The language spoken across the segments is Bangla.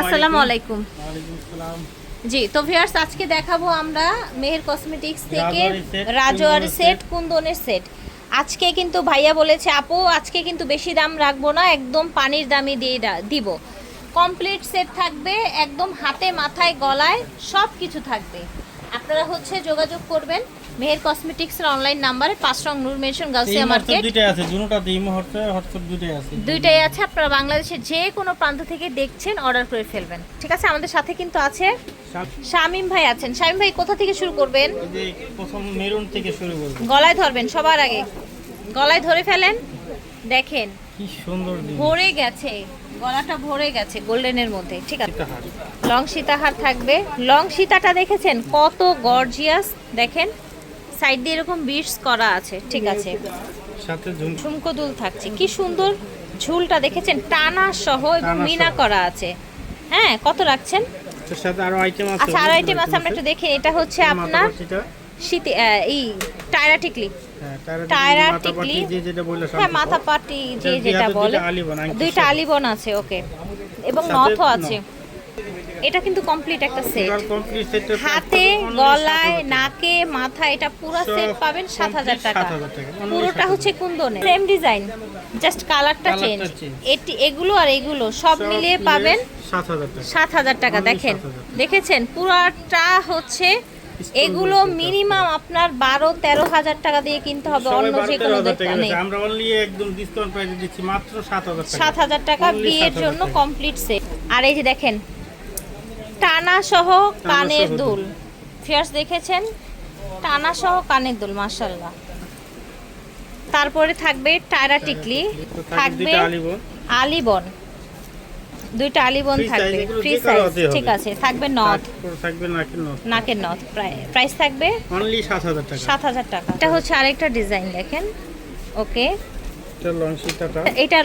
আসসালামু আলাইকুম। জি তো ভিউয়ার্স আজকে দেখাবো আমরা মেহের কসমেটিক্স থেকে কুন্দনের সেট কুন্দনের সেট আজকে কিন্তু ভাইয়া বলেছে আপু আজকে কিন্তু বেশি দাম রাখব না একদম পানির দামই দিয়ে দিব। কমপ্লিট সেট থাকবে একদম হাতে মাথায় গলায় সব কিছু থাকবে। আপনারা হচ্ছে যোগাযোগ করবেন। মেহের কসমেটিক্সের অনলাইন নাম্বারে পাঁচ রং নূর মেনশন গাউসিয়া মার্কেট দুইটাই আছে দুটোটাতে এই মুহূর্তে হোয়াটসঅ্যাপ দুইটাই আছে। দুইটাই আছে আপনারা বাংলাদেশের যে কোনো প্রান্ত থেকে দেখছেন অর্ডার করে ফেলবেন। ঠিক আছে আমাদের সাথে কিন্তু আছে শামিম ভাই আছেন। শামিম ভাই কোথা থেকে শুরু করবেন? এই যে প্রথম মেরুন থেকে শুরু করব। গলায় ধরবেন সবার আগে। গলায় ধরে ফেলেন দেখেন। কি সুন্দর দিন ভরে গেছে গলাটা ভরে গেছে গোল্ডেনের মধ্যে ঠিক আছে? লং সীতাহার থাকবে। লং সীতাটা দেখেছেন? কত গর্জিয়াস দেখেন। সাইড দিয়ে এরকম বিটস করা আছে ঠিক আছে। সাথে ঝুম ঝুমকো দুল থাকছে। কি সুন্দর ঝুলটা দেখেছেন? টানা সহ এবং মিনা করা আছে। হ্যাঁ কত রাখছেন? এর সাথে আরও আইটেম আছে আচ্ছা আর আইটেম আছে আমরা একটু দেখি এটা হচ্ছে আপনার শীতে এই টায়রা টিকলি। হ্যাঁ, টায়রা টিকলি, যে যেটা বলল হ্যাঁ মাথা পাটি যে যেটা বলে। দুইটা আলিবন আছে ওকে। এবং নথও নথ। আছে। এটা কিন্তু কমপ্লিট একটা সেট হাতে গলায় নাকে মাথা এটা পুরো সেট পাবেন সাত হাজার টাকা। 7,000 টাকা। পুরোটা হচ্ছে কুন্দনে সেম ডিজাইন জাস্ট কালারটা চেঞ্জ এটি এগুলো আর এগুলো সব মিলিয়ে পাবেন সাত হাজার টাকা। দেখেন। দেখেছেন? পুরাটা হচ্ছে এগুলো মিনিমাম আপনার বারো তেরো হাজার টাকা দিয়ে কিনতে হবে। অন্য যে কোনো দোকানে। আমরা অনলি একদম ডিসকাউন্ট প্রাইসে দিচ্ছি মাত্র সাত হাজার টাকা। সাত হাজার টাকা বিয়ের জন্য কমপ্লিট সেট আর এই যে দেখেন টানা সহ কানের দুল। ফিয়ার্স দেখেছেন? টানা সহ কানের দুল মাশাল্লাহ তারপরে থাকবে টায়রা টিকলি। থাকবে আলিবন। দুইটা আলিবন থাকবে। ফ্রি সাইজ ঠিক আছে থাকবে নথ। থাকবে নাকের নথ। নাকের নথ প্রাইস থাকবে অনলি সাত হাজার টাকা। সাত হাজার টাকা। এটা হচ্ছে আরেকটা ডিজাইন দেখেন। ওকে এটা লং সীতাটা। এটা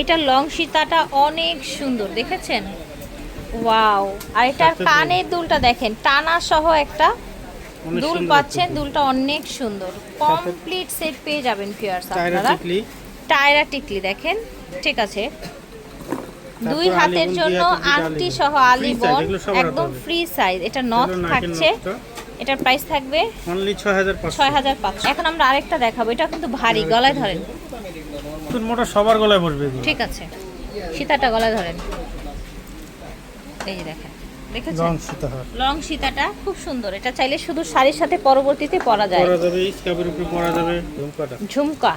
এটা লং সীতাটা অনেক সুন্দর দেখেছেন? ওয়াও আর এটার কানের দুলটা দেখেন টানা সহ একটা দুল পাচ্ছেন দুলটা অনেক সুন্দর। কমপ্লিট সেট পেয়ে যাবেন ফিয়ার্স আপনারা। টায়রা টিকলি দেখেন ঠিক আছে। দুই হাতের জন্য আংটি সহ আলিবন একদম ফ্রি সাইজ এটা নথ থাকছে। এটার প্রাইস থাকবে অনলি ছয় হাজার পাঁচশো। ছয় হাজার পাঁচশো। এখন আমরা আরেকটা দেখাবো এটা কিন্তু ভারী গলায় ধরেন। মোটা সবার গলায় বসবে ঠিক আছে। সীতাটা গলায় ধরেন। এই যে দেখেন দেখেছেন? লং সীতাটা খুব সুন্দর। এটা চাইলে শুধু শাড়ির সাথে পরবর্তীতে পরা যায়। পরা যাবে স্কাবের উপরে পরা যাবে ঝুমকাটা। ঝুমকা।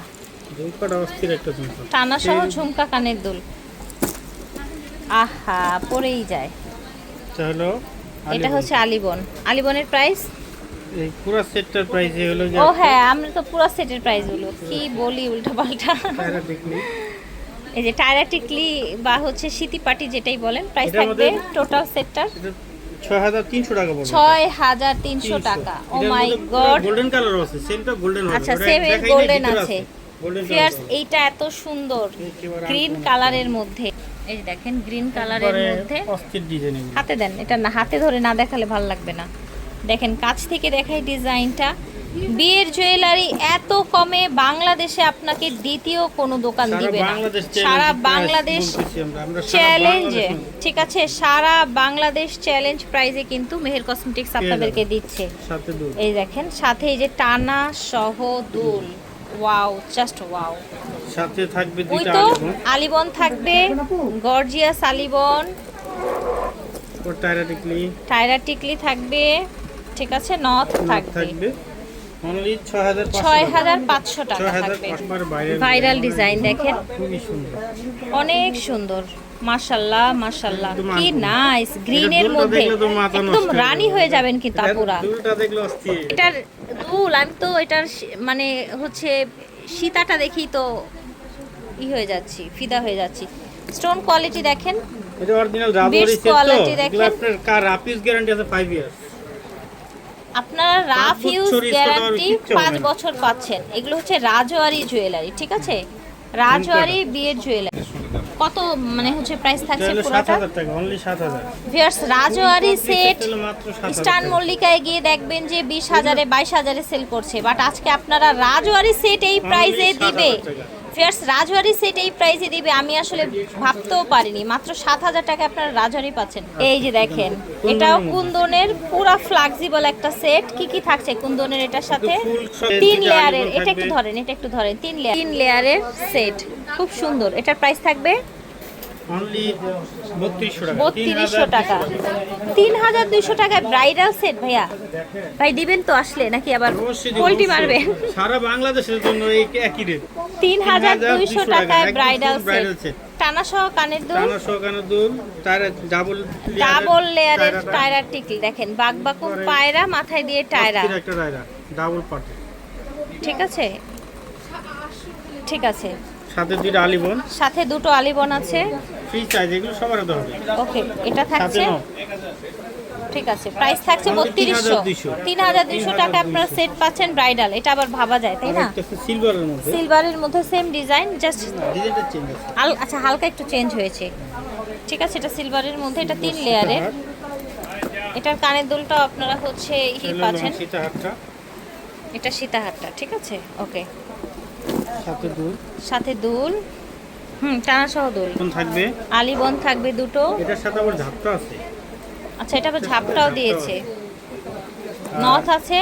ঝুমকাটা অস্থির একটা ঝুমকা। টানা সহ ঝুমকা কানের দুল। আহা পরেই যায়। এটা এটা হচ্ছে আলিবন। আলিবনের প্রাইস এই পুরো সেটটার প্রাইস হলো ও হ্যাঁ আমরা তো পুরো সেটের প্রাইসগুলো কি বলি উল্টা পাল্টা এই যে টায়রা টিকলি বা হচ্ছে সিটি পাটি যেটাই বলেন প্রাইস থাকবে টোটাল সেটটার ছয় হাজার তিনশো টাকা ছয় হাজার তিনশো টাকা। Oh my god golden colour আছে সেমটা গোল্ডেন আচ্ছা সেম এর গোল্ডেন আছে। ফিয়ার্স এইটা এত সুন্দর। গ্রিন কালারের মধ্যে। এই যে দেখেন গ্রিন কালারের মধ্যে। অস্থির ডিজাইন হাতে দেন এটা না হাতে ধরে না দেখালে ভালো লাগবে না। দেখেন কাছ থেকে দেখাই ডিজাইনটা বিয়ের জুয়েলারি এত কমে বাংলাদেশে আপনাকে দ্বিতীয় কোনো দোকান দিবে না। সারা বাংলাদেশ চ্যালেঞ্জে ঠিক আছে সারা বাংলাদেশ চ্যালেঞ্জ প্রাইজে কিন্তু মেহের কসমেটিক্স আপনাদেরকে দিচ্ছে। এই দেখেন সাথে এই যে টানা সহ দুল। ওয়াও জাস্ট ওয়াও সাথে থাকবে ওই তো আলিবন। থাকবে গর্জিয়াস আলিবন। ও টায়রা টিকলি টায়রা টিকলি থাকবে ঠিক আছে নথ থাকবে। ছয় হাজার পাঁচশো টাকা। থাকবে। ভাইরাল ডিজাইন দেখেন। অনেক সুন্দর। মাশাল্লাহ মাশাল্লাহ। কি নাইস মধ্যে। একদম রানী। হয়ে যাবেন আপুরা। অস্থির। এটার দুল আমি তো এটার মানে হচ্ছে সীতাটা দেখি তো ই হয়ে যাচ্ছি ফিদা হয়ে যাচ্ছি। স্টোন কোয়ালিটি দেখেন। এটা অরিজিনাল quality দেখেন। আপনার কার রাপিস গ্যারান্টি আছে 5 ইয়ার্স আপনারা রাফ ইউজ গ্যারান্টি পাঁচ বছর পাচ্ছেন। এগুলো হচ্ছে রাজওয়ারি জুয়েলারি ঠিক আছে? রাজওয়ারি বিয়ের জুয়েলারি। কত মানে হচ্ছে প্রাইস থাকছে পুরোটা? 7000 টাকা অনলি 7000 ভিয়ার্স রাজওয়ারি সেট হলো মাত্র 7000 স্টান মল্লিকায় গিয়ে দেখবেন যে বিশ হাজারে বাইশ হাজারে সেল করছে। বাট আজকে আপনারা রাজওয়ারি সেট এই প্রাইসে 7000 দিবে। ফেয়ার্স রাজবাড়ি সেট এই প্রাইসে দিবে আমি আসলে ভাবতেও পারিনি। মাত্র সাত হাজার টাকা আপনারা রাজবাড়ি পাচ্ছেন। এই যে দেখেন এটাও কুন্দনের পুরো ফ্লাক্সিবল একটা সেট কি কি থাকছে কুন্দনের এটার সাথে? তিন লেয়ারের এটা একটু ধরেন এটা একটু ধরেন। তিন লেয়ার তিন লেয়ারের সেট খুব সুন্দর। এটার প্রাইস থাকবে বত্রিশশো টাকা তিন হাজার দুইশো টাকায় ব্রাইডাল সেট ভাইয়া। ভাই দিবেন তো আসলে নাকি আবার অবশ্যই দিব, পোল্টি মারবেন? সারা বাংলাদেশের জন্য এই একই রেট তিন হাজার দুইশো 3,200 টাকায় ব্রাইডাল সেট set। টানা সহ কানের দুল? টানা সহকানে দুল ডাবল ডাবল লেয়ারের টায়রা টিকলি দেখেন বাগবাকুম পায়রা মাথায় দিয়ে টায়রা। একটা টায়রা ডাবল পার্টি ঠিক আছে? ঠিক আছে। সাথে দুইটা আলিবন সাথে দুটো আলিবন আছে। ফ্রি সাইজ এগুলো সবার হাতে হবে। ওকে এটা থাকছে? ঠিক আছে প্রাইস থাকছে বত্রিশশো। 3,200 তিন হাজার দুইশো টাকা আপনারা সেট পাচ্ছেন ব্রাইডাল এটা আবার ভাবা যায় তাই না? সিলভারের মধ্যে। সিলভারের মধ্যে সেম ডিজাইন জাস্ট ডিজাইনটা চেঞ্জ আছে। আচ্ছা হালকা একটু চেঞ্জ হয়েছে। ঠিক আছে এটা সিলভারের মধ্যে এটা তিন লেয়ারের এটার কানের দুলটা আপনারা হচ্ছে ই পাচ্ছেন। এটা সীতাহারটা ঠিক আছে? ওকে। সাথে দুল। সাথে দুল। হুম টানা সহ দুল। কোন থাকবে? আলিবন থাকবে দুটো। এটার সাথে আবার ঝাপটা আছে। আচ্ছা এটা আবার ঝাপটাও দিয়েছে। নথ আছে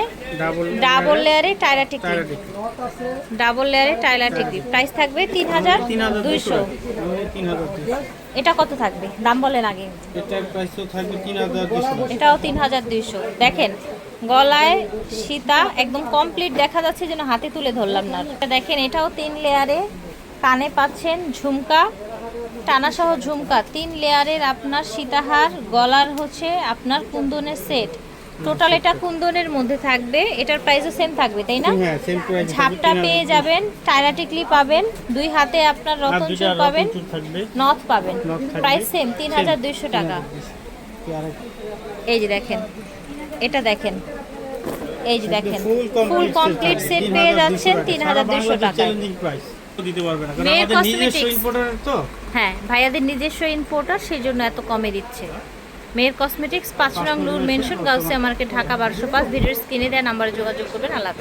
ডাবল লেয়ারে টায়রা টিকলি। ডাবল লেয়ারে টায়রা টিকলি। প্রাইস থাকবে তিন হাজার দুইশো। এটা কত থাকবে? দাম বলেন আগে। এটাও তিন হাজার দুইশো। দেখেন গলায় সীতা একদম কমপ্লিট দেখা যাচ্ছে যেন হাতে তুলে ধরলাম না। এটা দেখেন এটাও তিন লেয়ারে। কানে পাচ্ছেন ঝুমকা টানা সহ ঝুমকা। তিন লেয়ারের আপনার সীতাহার গলার হচ্ছে আপনার কুন্দনের সেট টোটাল এটা কুন্দনের মধ্যে থাকবে এটার প্রাইসও সেম থাকবে তাই না? হ্যাঁ ঝাপটা পেয়ে যাবেন টায়রা টিকলি পাবেন দুই হাতে আপনার রতন চুল পাবেন নথ পাবেন প্রাইস সেম তিন হাজার দুইশো টাকা। এই যে দেখেন এটা দেখেন এই যে দেখেন ফুল কমপ্লিট সেট পেয়ে যাচ্ছেন তিন হাজার চ্যালেঞ্জিং প্রাইস দিতে পারবে না কারণ আমাদের নিজস্ব ইম্পোর্টার তো। হ্যাঁ ভাইয়াদের নিজস্ব ইম্পোর্টার সেই জন্য এত কমে দিচ্ছে। মেয়ের কসমেটিক্স পাঁচ রং নূর মেনশন গাউসিয়া মার্কেট ঢাকা, বারোশো পাঁচ ভিডিওর স্ক্রিনে দেওয়া নাম্বারে যোগাযোগ করবেন। আল্লাহ